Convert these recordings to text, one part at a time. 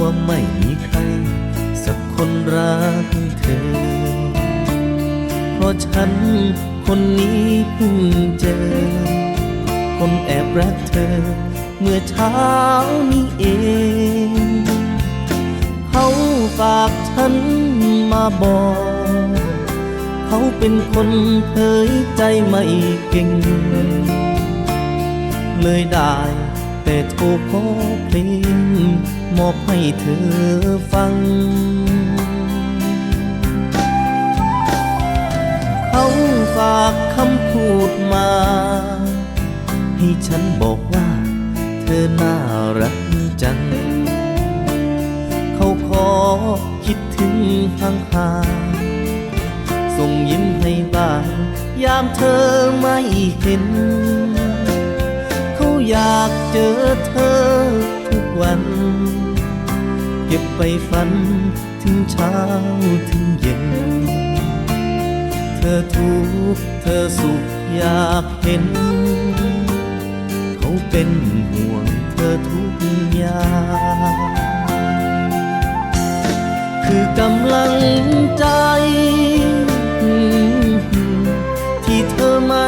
ว่าไม่มีใคร สักคนรักเธอ เพราะฉันคนนี้เพิ่งเจอ คนแอบรักเธอ เมื่อเช้านี้เอง เขาฝากฉันมาบอก เขาเป็นคนเผยใจไม่เก่ง เลยได้แต่โทรขอเพลง มอบให้เธอฟัง เขาฝากคำพูดมา ให้ฉันบอกว่า เธอน่ารักจัง เขาขอคิดถึงห่างหางๆส่งยิ้มให้บ้างยามเธอไม่เห็น เขาอยากเจอเธอทุกวัน เก็บไปฝันถึงเช้าถึงเย็น เธอทุกข์เธอสุขอยากเห็น เขาเป็นห่วงเธอทุกอย่างคือกำลังใจ ที่เธอไม่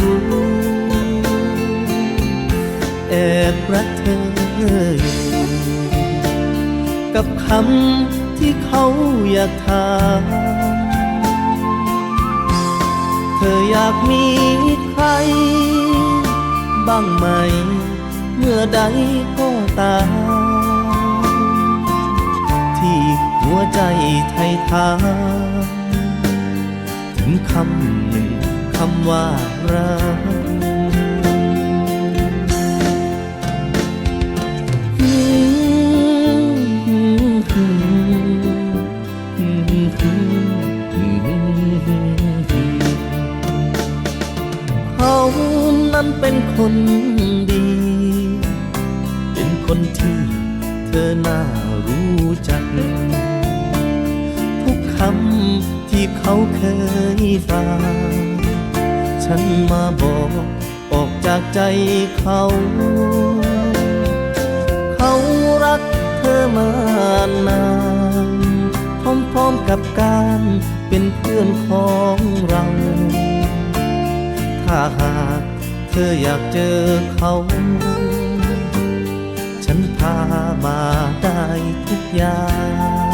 รู้ แอบรักเธออยู่ กับคำที่เขาอยากถามเธออยากมีใคร บ้างไหม เมื่อใดก็ตาม ที่หัวใจไทยทานถึงคำหนึ่งคำว่ารัก นั้นเป็นคนดี เป็นคนที่เธอน่ารู้จัก ทุกคำที่เขาเคยฟังฉันมาบอกออกจากใจเขา เขารักเธอมานานพร้อมๆกับการเป็นเพื่อนของเรา ถ้าหากเธออยากเจอเขา ฉันพามาได้ทุกอย่าง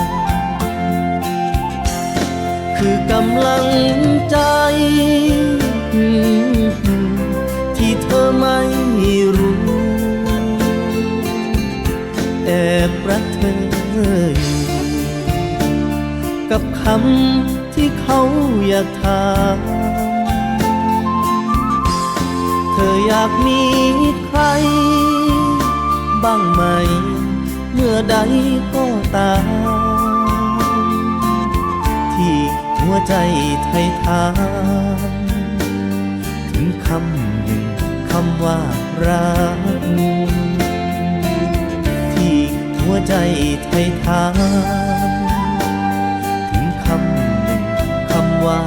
คือกำลังใจ ที่เธอไม่รู้ แอบรักเธออยู่กับคำที่เขาอยากถาม ธออยากมีใคร บ้างไหม เมื่อใดก็ตาม ที่หัวใจไทยทานถึงคำหนึ่งคำว่ารักที่หัวใจไทยทานถึงคำหนึ่งคำว่า